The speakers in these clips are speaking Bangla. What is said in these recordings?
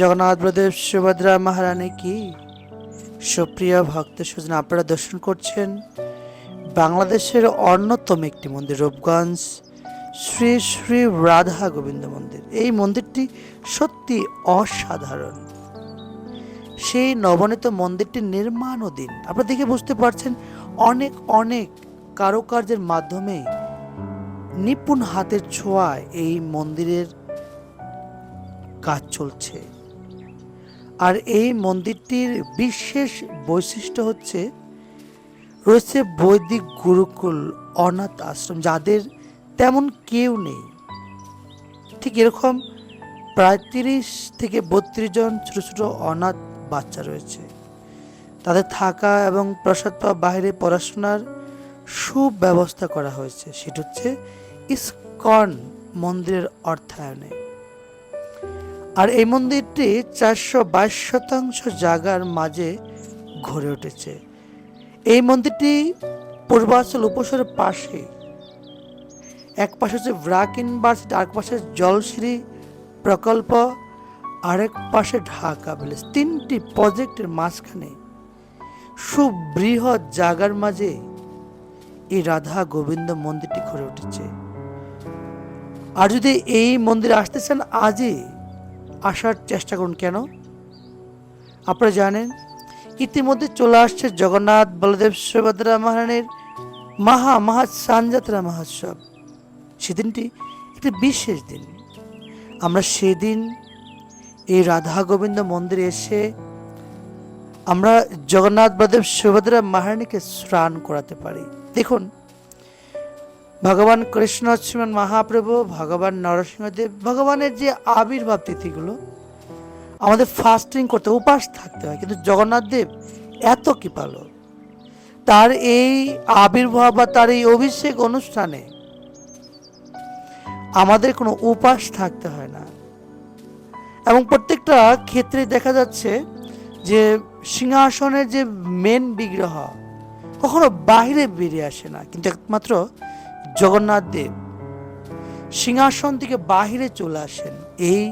জগন্নাথ বলদেব সুভদ্রা মহারানী কি? সুপ্রিয় ভক্ত সুজন আপনারা দর্শন করছেন বাংলাদেশের অন্যতম একটি মন্দির, রূপগঞ্জ, শ্রী শ্রী রাধা গোবিন্দ মন্দির। এই মন্দিরটি সত্যি অসাধারণ। সেই নবনীত মন্দিরটির নির্মাণাধীন আপনারা দেখে বুঝতে পারছেন অনেক অনেক কারুকার্যের মাধ্যমে নিপুণ হাতের ছোঁয়ায় এই মন্দিরের কাজ চলছে। আর এই মন্দিরটির বিশেষ বৈশিষ্ট্য হচ্ছে, রয়েছে বৈদিক গুরুকুল, অনাথ আশ্রম, যাদের তেমন কেউ নেই। ঠিক এরকম প্রায় তিরিশ থেকে বত্রিশ জন ছোটো ছোট অনাথ বাচ্চা রয়েছে। তাদের থাকা এবং প্রসাদ পাওয়া বাইরে পড়াশোনার সুব্যবস্থা করা হয়েছে। সেটা হচ্ছে ইস্কন মন্দিরের অর্থায়নে। আর এই মন্দিরটি চারশো বাইশ শতাংশ জায়গার মাঝে গড়ে উঠেছে। এই মন্দিরটি পূর্বাচল উপসরের পাশে। এক পাশে হচ্ছে ব্রাক ইউনিভার্সিটি আরেক পাশে জলশ্রী প্রকল্প, আরেক পাশে ঢাকা ভিলেজ তিনটি প্রজেক্টের মাঝখানে সুবৃহৎ জায়গার মাঝে এই রাধা গোবিন্দ মন্দিরটি গড়ে উঠেছে। আর যদি এই মন্দিরে আসতে চান, আজই আসার চেষ্টা করুন। কেন? আপনারা জানেন, ইতিমধ্যে চলে আসছে জগন্নাথ বলদেব সুভদ্রা মহারানীর মহা মহা সানযাত্রা মহোৎসব। সেদিনটি একটি বিশেষ দিন। আমরা সেদিন এই রাধা গোবিন্দ মন্দিরে এসে আমরা জগন্নাথ বলদেব সুভদ্রা মহারানীকে স্নান করাতে পারি। দেখুন ভগবান কৃষ্ণ শ্রীমান মহাপ্রভু, ভগবান নরসিংহদেব, ভগবানের যে আবির্ভাব তিথিগুলো, আমাদের ফাস্টিং করতে, উপাস থাকতে হয়। কিন্তু জগন্নাথ দেব এত কৃপালো। তার এই আবির্ভাব বা তার এই অভিষেক অনুষ্ঠানে আমাদের কোনো উপাস থাকতে হয় না। এবং প্রত্যেকটা ক্ষেত্রে দেখা যাচ্ছে যে সিংহাসনের যে মেন বিগ্রহ, কখনো বাইরে বেরিয়ে আসে না। কিন্তু একমাত্র জগন্নাথ দেব সিংহাসন থেকে বাহিরে চলে আসেন। এই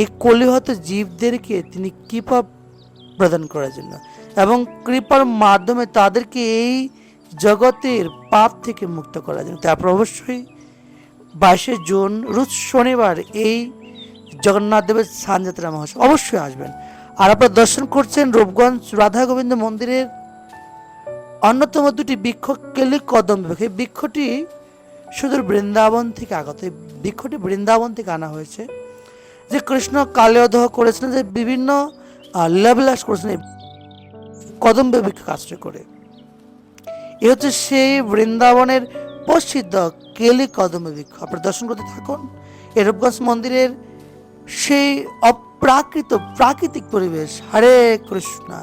এই কলিহত জীবদেরকে তিনি কৃপা প্রদান করার জন্য এবং কৃপার মাধ্যমে তাদেরকে এই জগতের পাপ থেকে মুক্ত করার জন্য। তারপর অবশ্যই বাইশে জুন, রোজ শনিবার এই জগন্নাথ দেবের সানযাত্রা মহোৎসব অবশ্যই আসবেন। আর আপনারা দর্শন করছেন রূপগঞ্জ রাধা গোবিন্দ মন্দিরের অন্যতম দুটি বৃক্ষ কেলি কদম এই বৃক্ষটি সুদূর বৃন্দাবন থেকে আগত, এই বৃক্ষটি বৃন্দাবন থেকে আনা হয়েছে, যে কৃষ্ণ কালেয়দহ করেছিলেন, যে বিভিন্ন করেছেন এই কদম্ব বৃক্ষ আশ্রয় করে। এ হচ্ছে সেই বৃন্দাবনের প্রসিদ্ধ কেলি কদম্ব বৃক্ষ আপনারা দর্শন করতে থাকুন এই রূপগঞ্জ মন্দিরের সেই অপ্রাকৃত, প্রাকৃতিক পরিবেশ। হরে কৃষ্ণা।